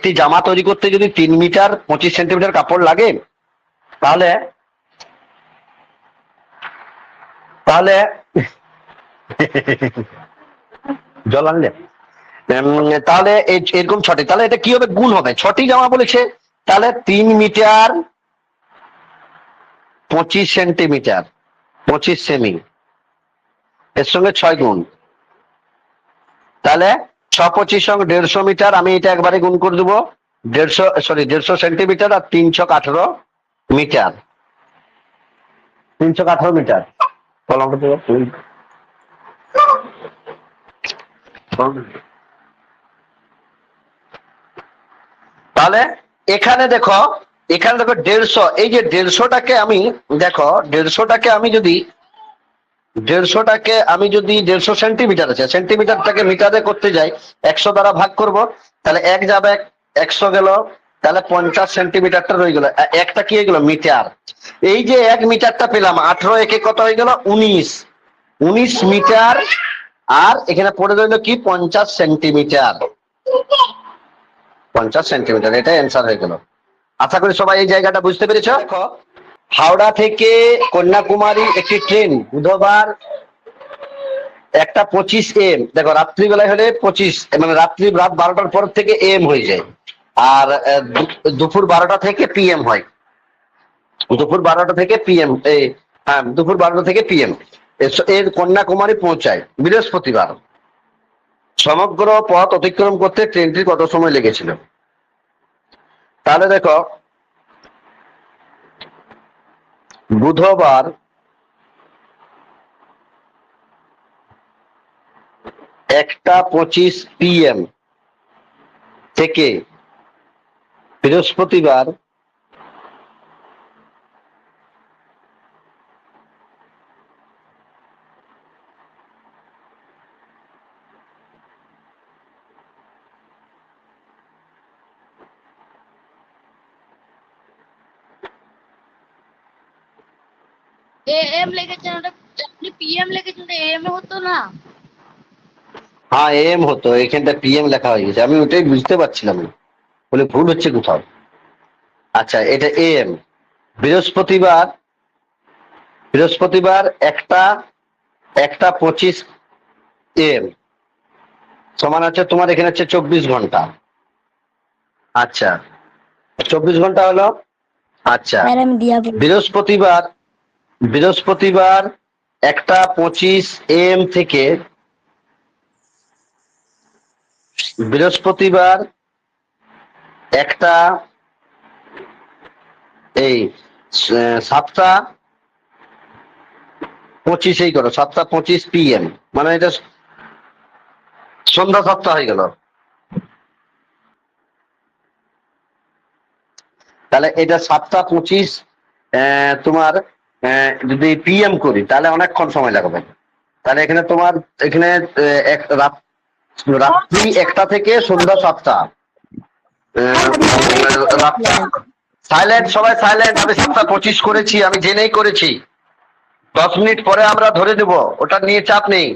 একটি জামা তৈরি করতে যদি তিন মিটার, পঁচিশ সেন্টিমিটার কাপড় লাগে, তাহলে তাহলে, জল আনলে। তাহলে এরকম ছটি, তাহলে এটা কি হবে? গুণ হবে। ছটি জামা বলেছে, তাহলে তিন মিটার, পঁচিশ সেন্টিমিটার, পঁচিশ সেমি। এর সঙ্গে ছয় গুণ। তাহলে পঁচিশ সঙ্গে দেড়শো মিটার, আমি এটা একবারে গুণ করে দেবো। দেড়শো সরি দেড়শো সেন্টিমিটার আর তিনশো আঠারো মিটার। তিনশো আঠারো মিটার। কলমটা তাহলে এখানে দেখো এখানে দেখো দেড়শো। এই যে দেড়শোটাকে আমি, দেখো, দেড়শোটাকে আমি যদি দেড়শোটাকে আমি যদি দেড়শো সেন্টিমিটার আছে, সেন্টিমিটারটাকে মিটারে করতে যাই, একশো দ্বারা ভাগ করব, তাহলে এক যাবে এক- একশো গেল, তাহলে পঞ্চাশ সেন্টিমিটারটা রয়ে গেল। একটা কি হয়ে গেল? মিটার। এই যে এক মিটারটা পেলাম, আঠারো একে কত হয়ে গেল? উনিশ। উনিশ মিটার, আর এখানে পড়ে রইল কি? পঞ্চাশ সেন্টিমিটার। পঞ্চাশ সেন্টিমিটার এটা অ্যান্সার হয়ে গেল। আশা করি সবাই এই জায়গাটা বুঝতে পেরেছ? হাওড়া থেকে কন্যাকুমারী একটি ট্রেন বুধবার একটা পঁচিশ এম, দেখো, রাত্রিবেলায় হলে পঁচিশ মানে রাত্রি রাত বারোটার পর থেকে এম হয়ে যায়। আর দুপুর বারোটা থেকে পিএম হয়। দুপুর বারোটা থেকে পিএম হ্যাঁ দুপুর বারোটা থেকে পিএম। এর কন্যাকুমারী পৌঁছায় বৃহস্পতিবার। সমগ্র পথ অতিক্রম করতে ট্রেনটির কত সময় লেগেছিল? তাহলে দেখো বুধবার একটা পঁচিশ পিএম থেকে বৃহস্পতিবার এম লিখেছেন ওটা আপনি পিএম লিখেছেন ওটা এম হতো না? হ্যাঁ এম হতো এখানটা পিএম লেখা হয়ে গেছে। আমি ওটাই বুঝতে পারছিলাম। না বলে ভুল হচ্ছে কোথাও। আচ্ছা এটা এম বৃহস্পতিবার বৃহস্পতিবার একটা একটা পঁচিশ এম সমান আছে তোমার এখানে হচ্ছে চব্বিশ ঘণ্টা। আচ্ছা চব্বিশ ঘণ্টা হলো? আচ্ছা বৃহস্পতিবার বৃহস্পতিবার একটা পঁচিশ এম থেকে বৃহস্পতিবার একটা এই সাতটা পঁচিশেই করো, সাতটা পঁচিশ পিএম। মানে এটা সন্ধ্যা সাতটা হয়ে গেল। তাহলে এটা সাতটা পঁচিশ তোমার যদি পিএম করি তাহলে অনেকক্ষণ সময় লাগবে। তাহলে এখানে তোমার এখানে এক রাত রাত্রি একটা থেকে সন্ধ্যা সাতটা। সাইলেন্ট সবাই সাইলেন্ট আমি সাতটা পঁচিশ করেছি আমি জেনেই করেছি। দশ মিনিট পরে আমরা ধরে দেব ওটা নিয়ে চাপ নেই।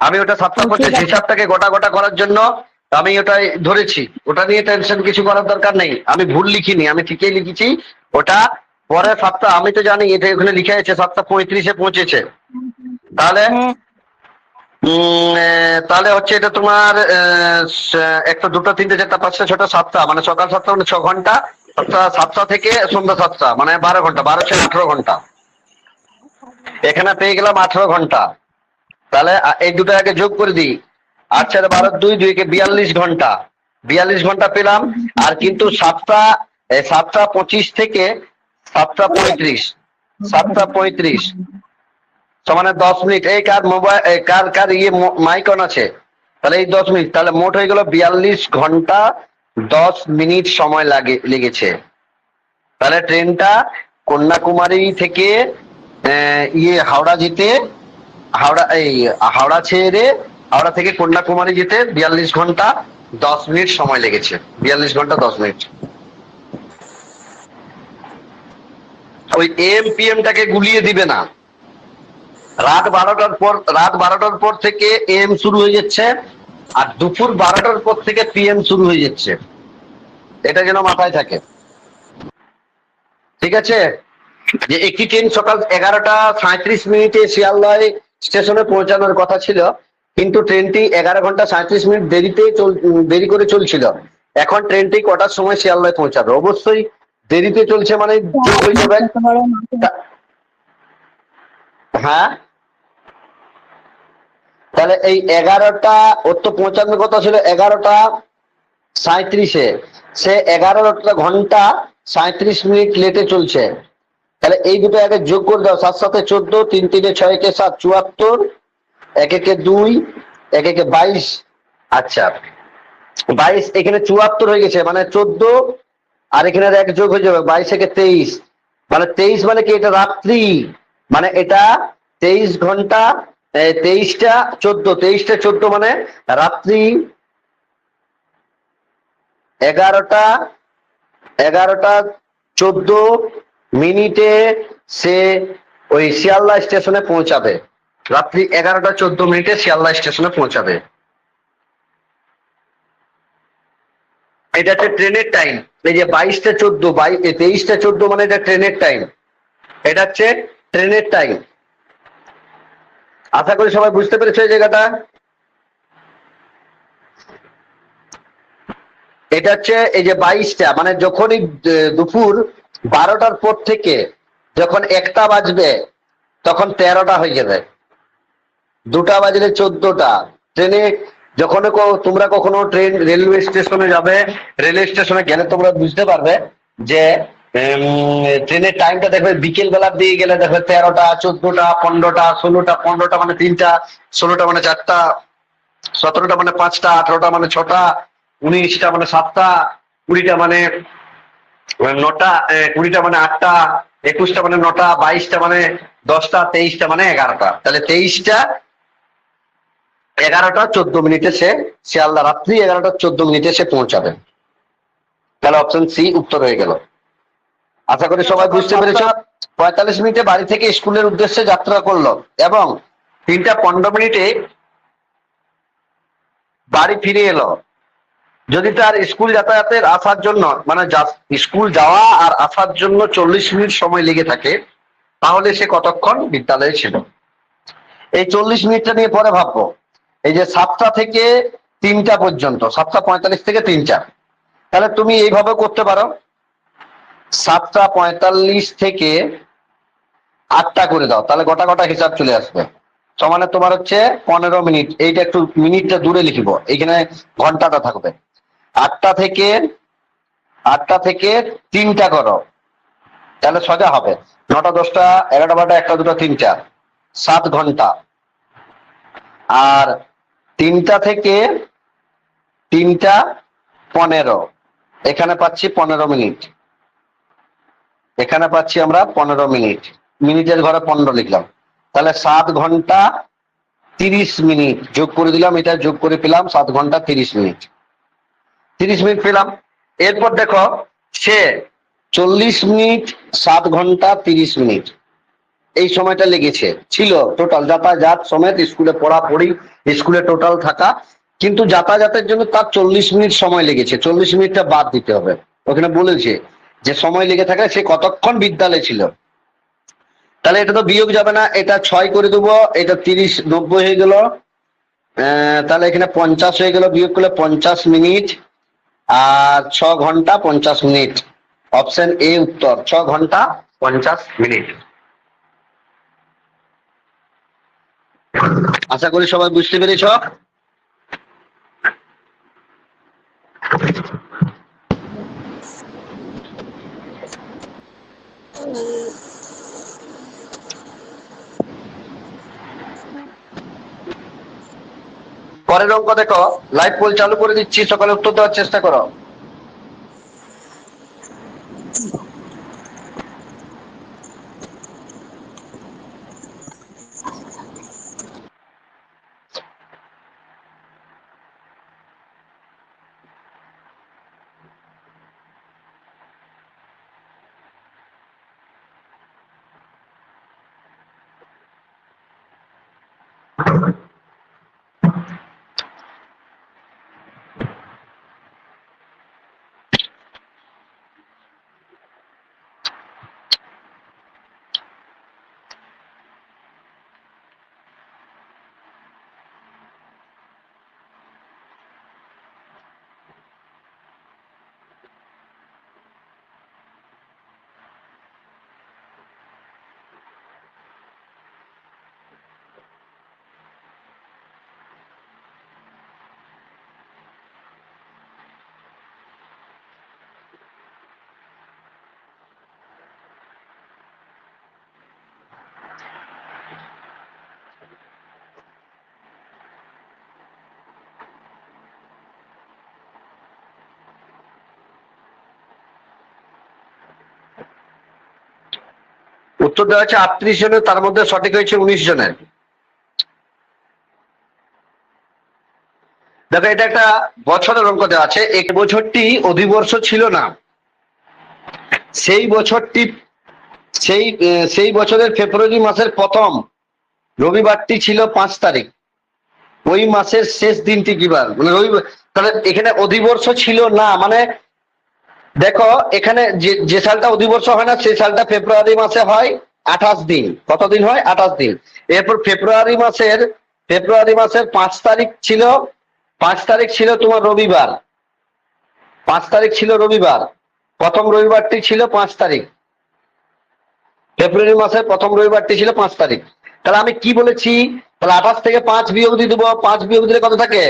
আমি ওটা সাতটা পঁচিশ হিসাবটাকে গোটা গোটা করার জন্য আমি ওটাই ধরেছি। ওটা নিয়ে টেনশন কিছু করার দরকার নেই। আমি ভুল লিখিনি আমি ঠিকই লিখেছি। ওটা পরে সাতটা আমি তো জানি এটা ওখানে লিখে আছে সাতটা পঁয়ত্রিশে পৌঁছেছে। তাহলে তাহলে হচ্ছে এটা তোমার একটা দুটো তিনটে চারটা পাঁচটা ছটা সাতটা মানে সকাল সাতটা মানে ছ ঘণ্টা সাতটা সাতটা থেকে সন্ধ্যা সাতটা মানে বারো ঘণ্টা বারো ছয় আঠারো ঘণ্টা। এখানে পেয়ে গেলাম আঠারো ঘণ্টা। তাহলে এই দুটো আগে যোগ করে দিই। আট চার বারো দুই দুইকে বিয়াল্লিশ ঘণ্টা। বিয়াল্লিশ ঘণ্টা পেলাম আর কিন্তু সাতটা সাতটা পঁচিশ থেকে সাতটা পঁয়ত্রিশ। সাতটা পঁয়ত্রিশ। সমানে দশ মিনিট। এই কার মোবাইল কার কার ইয়ে মাইক অন আছে? তাহলে এই দশ মিনিট। তাহলে মোট হয়ে গেল বিয়াল্লিশ ঘণ্টা দশ মিনিট সময় লাগে লেগেছে। তাহলে ট্রেনটা কন্যাকুমারী থেকে ইয়ে হাওড়া যেতে, হাওড়া এই, হাওড়া ছেড়ে হাওড়া থেকে কন্যাকুমারী যেতে বিয়াল্লিশ ঘণ্টা দশ মিনিট সময় লেগেছে। বিয়াল্লিশ ঘণ্টা দশ মিনিট। ওই এম পিএমটাকে গুলিয়ে দিবে না। রাত বারোটার পর, রাত বারোটার পর থেকে এম শুরু হয়ে যাচ্ছে, আর দুপুর বারোটার পর থেকে পিএম শুরু হয়ে যাচ্ছে। এটা যেন মাথায় থাকে। ঠিক আছে? যে একটি ট্রেন সকাল এগারোটা সাঁত্রিশ মিনিটে শিয়ালদহ স্টেশনে পৌঁছানোর কথা ছিল, কিন্তু ট্রেনটি এগারো ঘণ্টা সাঁত্রিশ মিনিট দেরিতে চল, দেরি করে চলছিল। এখন ট্রেনটি কটার সময় শিয়ালদহ পৌঁছাবে? অবশ্যই দেরিতে চলছে মানে হয়ে যাবে হ্যাঁ তাহলে এই এগারোটা ওর তো পৌঁছানোর কথা ছিল এগারোটা সাঁত্রিশে সে এগারোটা ঘণ্টা সাঁত্রিশ মিনিট লেটে চলছে। তাহলে এই দুটো আগে যোগ করে দাও সাত সাথে চোদ্দ তিন তিনে ছয় কে সাত চুয়াত্তর এক একে দুই এক একে বাইশ। আচ্ছা বাইশ এখানে চুয়াত্তর হয়ে গেছে মানে চোদ্দ আর এখানে এক যোগ হয়ে যাবে বাইশ থেকে তেইশ। মানে তেইশ মানে কি? এটা রাত্রি। মানে এটা তেইশ ঘণ্টা তেইশটা চোদ্দ। তেইশটা চোদ্দ মানে রাত্রি। এগারোটা এগারোটা চোদ্দ মিনিটে সে ওই শিয়ালদা স্টেশনে পৌঁছাবে। রাত্রি এগারোটা চোদ্দ মিনিটে শিয়ালদা স্টেশনে পৌঁছাবে। এটা হচ্ছে ট্রেনের টাইম। এই যে বাইশটা চোদ্দ, বাই তেইশটা চোদ্দ মানে এটা ট্রেনের টাইম। এটা হচ্ছে ট্রেনের টাইম। আশা করি সবাই বুঝতে পেরেছ এই জায়গাটা? এটা হচ্ছে এই যে বাইশটা মানে যখনই দুপুর বারোটার পর থেকে যখন একটা বাজবে, তখন তেরোটা হয়ে যাবে। দুটা বাজলে চোদ্দটা। ট্রেনে যখন তোমরা কখনো ট্রেন রেলওয়ে স্টেশনে যাবে রেলওয়ে স্টেশনে গেলে তোমরা বুঝতে পারবে যে ট্রেনের টাইমটা দেখবে বিকেল বেলার দিকে গেলে দেখবে তেরোটা, চোদ্দটা, পনেরোটা, ষোলোটা, পনেরোটা মানে তিনটা, ষোলোটা মানে চারটা, সতেরোটা মানে পাঁচটা, আঠারোটা মানে ছটা, উনিশটা মানে সাতটা, কুড়িটা মানে নটা কুড়িটা মানে আটটা, একুশটা মানে নটা, বাইশটা মানে দশটা, তেইশটা মানে এগারোটা। তাহলে তেইশটা এগারোটা চোদ্দ মিনিটে সে শিয়ালদা রাত্রি এগারোটা চোদ্দ মিনিটে সে পৌঁছাবে। তাহলে অপশন সি উত্তর হয়ে গেল। আশা করি সবাই বুঝতে পেরেছ, পঁয়তাল্লিশ মিনিটে বাড়ি থেকে স্কুলের উদ্দেশ্যে যাত্রা করল এবং তিনটা পনেরো মিনিটে বাড়ি ফিরে এলো। যদি তার স্কুল যাতায়াতের আসার জন্য মানে স্কুল যাওয়া আর আসার জন্য চল্লিশ মিনিট সময় লেগে থাকে, তাহলে সে কতক্ষণ বিদ্যালয়ে ছিল? এই চল্লিশ মিনিটটা নিয়ে পরে ভাববো। এই যে সাতটা থেকে তিনটা পর্যন্ত, সাতটা পঁয়তাল্লিশ থেকে তিনটা। তাহলে তুমি এইভাবে করতে পারো। সাতটা পঁয়তাল্লিশ থেকে আটটা করে দাও, তাহলে গোটা গোটা হিসাব চলে আসবে। সমানে তোমার হচ্ছে পনেরো মিনিট, এইটা একটু মিনিটটা দূরে লিখিব এখানে ঘন্টাটা থাকবে। আটটা থেকে আটটা থেকে তিনটা করো। তাহলে সোজা হবে। নটা, দশটা, এগারোটা, বারোটা, একটা, দুটো, তিনটা। সাত ঘণ্টা। আর তিনটা থেকে তিনটা পনেরো। এখানে পাচ্ছি পনেরো মিনিট। এখানে পাচ্ছি আমরা পনেরো মিনিট। মিনিটের ঘরে পনেরো লিখলাম। তাহলে সাত ঘণ্টা তিরিশ মিনিট যোগ করে দিলাম, এটা যোগ করে পেলাম সাত ঘণ্টা তিরিশ মিনিট। তিরিশ মিনিট পেলাম। এরপর দেখো, সে চল্লিশ মিনিট, সাত ঘণ্টা তিরিশ মিনিট। এই সময়টা লেগেছে। ছিল টোটাল যাতায়াত সমেত স্কুলে পড়াপড়ি স্কুলে টোটাল থাকা, কিন্তু যাতায়াতের জন্য তার চল্লিশ মিনিট সময় লেগেছে। চল্লিশ মিনিটটা বাদ দিতে হবে। ওখানে বলেছে যে সময় লেগে থাকে সে কতক্ষণ বিদ্যালয়ে ছিল। তাহলে এটা তো বিয়োগ যাবে না, এটা ছয় করে দেবো, এটা তিরিশ নব্বই হয়ে গেল। তাহলে এখানে পঞ্চাশ হয়ে গেল, বিয়োগ করলে পঞ্চাশ মিনিট। আর ছ ঘণ্টা পঞ্চাশ মিনিট। অপশন এ উত্তর, ছ ঘণ্টা পঞ্চাশ মিনিট। আশা করি সবাই বুঝতে পেরেছ? পরের অঙ্ক দেখো লাইভ পোল চালু করে দিচ্ছি, সকালে উত্তর দেওয়ার চেষ্টা করো। উত্তর দেওয়া হচ্ছে আটত্রিশ জনের, তার মধ্যে সঠিক হয়েছে উনিশ জনের। দেখো, এটা একটা বছরের অঙ্ক দেওয়া আছে, এক বছরটি অধিবর্ষ ছিল না। সেই বছরটি, সেই সেই বছরের ফেব্রুয়ারি মাসের প্রথম রবিবারটি ছিল পাঁচ তারিখ। ওই মাসের শেষ দিনটি কিবার মানে রবিবার তাহলে এখানে অধিবর্ষ ছিল না মানে দেখো, এখানে যে যে সালটা অধিবর্ষ হয় না, সেই সালটা ফেব্রুয়ারি মাসে হয় আঠাশ দিন। কত দিন হয়? আঠাশ দিন। এরপর ফেব্রুয়ারি মাসের ফেব্রুয়ারি মাসের পাঁচ তারিখ ছিল, পাঁচ তারিখ ছিল তোমার রবিবার। পাঁচ তারিখ ছিল রবিবার। প্রথম রবিবারটি ছিল পাঁচ তারিখ। ফেব্রুয়ারি মাসের প্রথম রবিবারটি ছিল পাঁচ তারিখ। তাহলে আমি কি বলেছি? তাহলে আঠাশ থেকে পাঁচ বিয়োগ দিয়ে দেবো। পাঁচ বিয়োগ দিলে কত থাকে?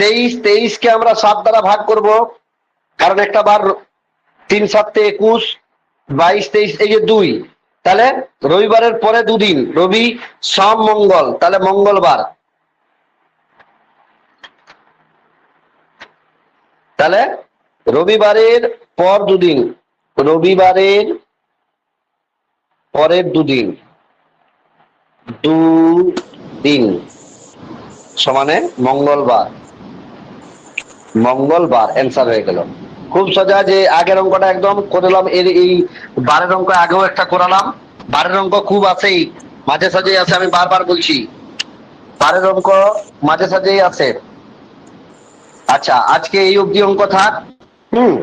তেইশ। তেইশকে আমরা সাত দ্বারা ভাগ করব। কারণ একটা বার তিন সাতে একুশ, বাইশ, তেইশ, এই যে দুই। তাহলে রবিবারের পরে দুদিন, রবি, সোম, মঙ্গল। তাহলে মঙ্গলবার। তাহলে রবিবারের পর দুদিন, রবিবারের পরের দুদিন দুদিন। সমানে মঙ্গলবার। মঙ্গলবার অ্যান্সার হয়ে গেল। খুব সোজা যে আগের অঙ্কটা একদম করলাম এর এই বারের অঙ্ক আগেও একটা করালাম। বারের অঙ্ক খুব আছেই, মাঝে সাঝেই আছে, আমি বারবার বলছি। বারের অঙ্ক মাঝে সাঝেই আছে। আচ্ছা আজকে এই অবধি অঙ্ক থাক। হুম।